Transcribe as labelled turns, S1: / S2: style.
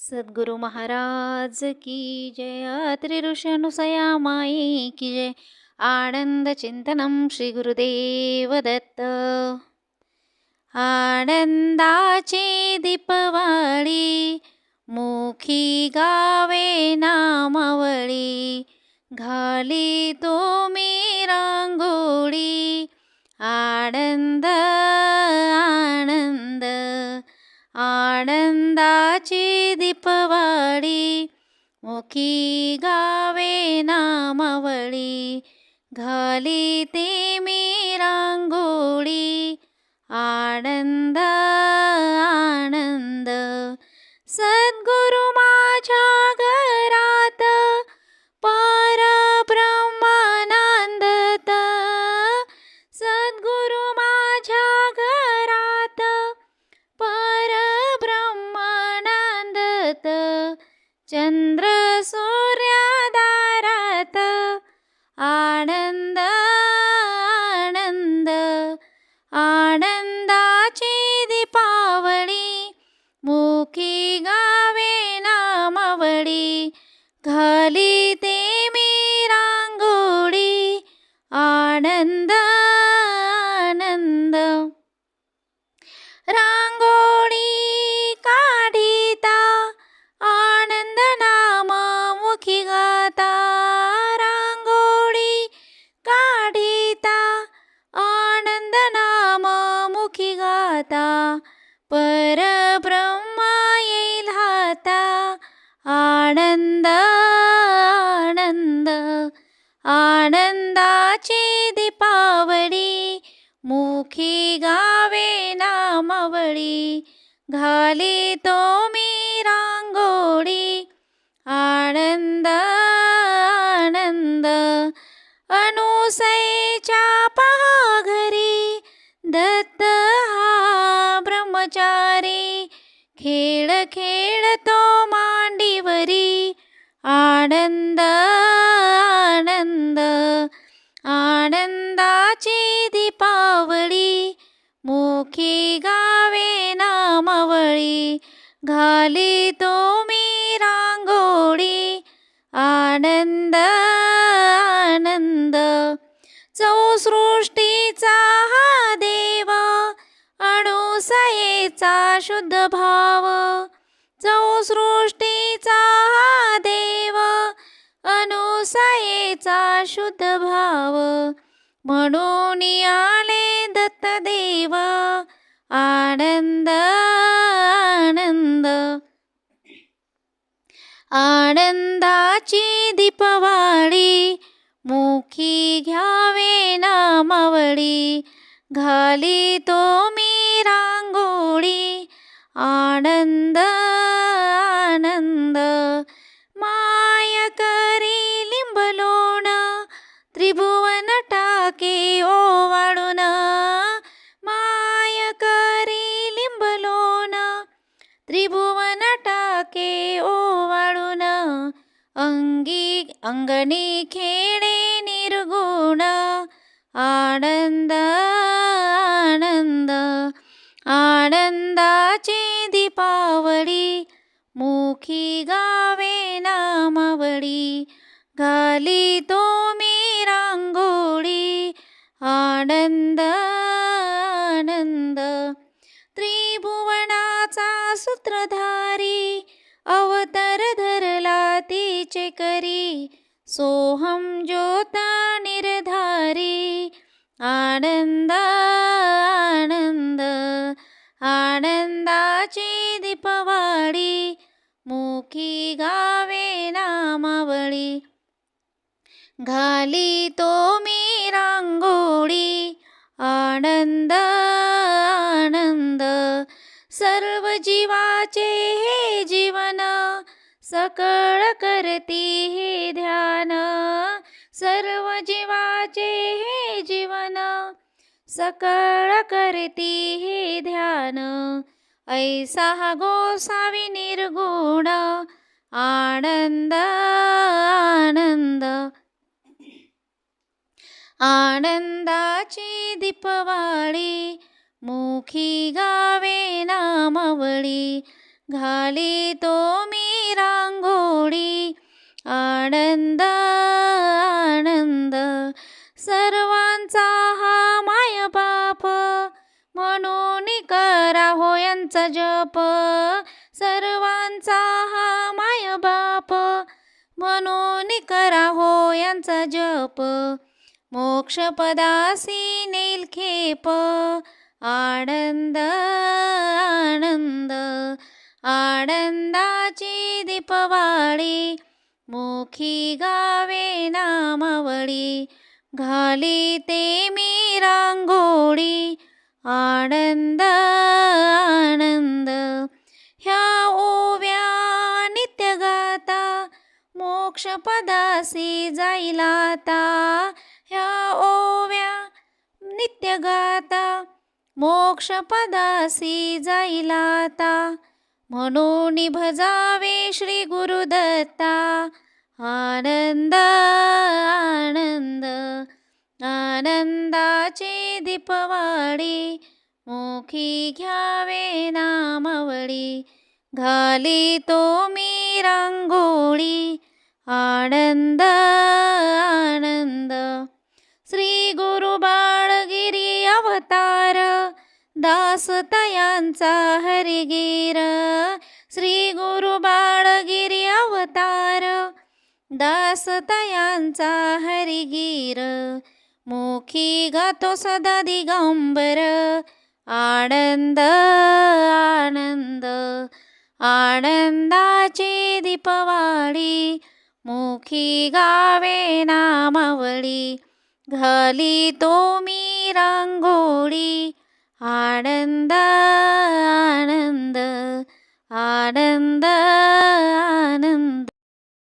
S1: सद्गुरु महाराज की जय। त्रिऋषनुसया माये की जय। आनंद चिंतनम श्री गुरुदेव दत्त। दीपवाळी मुखी गावे नामवळी घाली तुम्ही रांगोळी आनंद आनंद आनंदाची दीपवाळी मुखी गावे नामावळी घाली ते मी रांगोळी आनंद चंद्र सूर्यादारात आनंद आनंद आनंद आनंदाची दीपावळी मुखी गावे नामावळी घाली तो मी रांगोळी आनंद आनंद अनुसयच्या पहा घरी दत्त हा ब्रह्मचारी खेळ खेळतो मांडीवरी. आनंद आनंद आनंदाची दीपावळी. मुखी गावे नामवळी घाली तो मी रांगोळी. आनंद अणुसयेचा शुद्ध भाव चौसृष्टीचा हा देव अनुसयेचा शुद्ध भाव. म्हणून आले दत्तदेव आनंद आनंद. आनंदाची दीपवाळी मुखी घ्यावे नामावळी घाली तो मी आनंद आनंद. माय करी लिंबलोण त्रिभुवन टाके ओवाळून. माय करी लिंबलोण त्रिभुवन टाके ओवाळून. अंगी अंगणी खेळे निर्गुण. आनंद आनंद. आनंदाची दीपावळी मुखी गावे नामावळी घाली तो मी रांगोळी आनंद आनंद. त्रिभुवनाचा सूत्रधारी अवतर धरला तिचे करी सोहम ज्योता निर्धारी आनंद आनंद. आनंदाची दीपवाडी मुखी गावे नामावळी. घाली तो मी रांगोळी आनंद आनंद. सर्व जीवाचे हे जीवन सकळ करती हे ध्यान. सर्व जीवाचे हे जीवन सकळ करती हे ध्यान. ऐसा गोसावी निर्गुण. आनंद आनंद. आनंदाची दीपवाळी मुखी गावे नामवळी घाली तो मी रांगोळी. आनंद हो यांचा जप. सर्वांचा हा माय बाप. म्हणून करा हो यांचा जप. मोक्षपदासी नेल खेप. आनंद आनंद आनंदाची दीपवाळी. मुखी गावे नामावळी घाली ते मी रांगोळी. आनंद आनंद. ह्या ओव्या नित्य गाता मोक्षपदासी जाईला आता ह्या ओव्या नित्य गाता मोक्षपदासी जाईला आता म्हणून भजावे श्री गुरुदत्ता. आनंद आनंद. आनंदाचे दीपवाडी मुखी घ्यावे नामावळी घाली तो मी रांगोळी आनंद आनंद. श्री गुरु बाळगिरी अवतार दासतयांचा हरिगीर. श्री गुरु बाळगिरी अवतार दासतयांचा हरिगीर. मुखी गातो सदा दिगंबर आनंद आनंद आनंदाची दीपवाळी मुखी गावे नामावळी घाली तो मी रांगोळी आनंद आनंद आनंद आनंद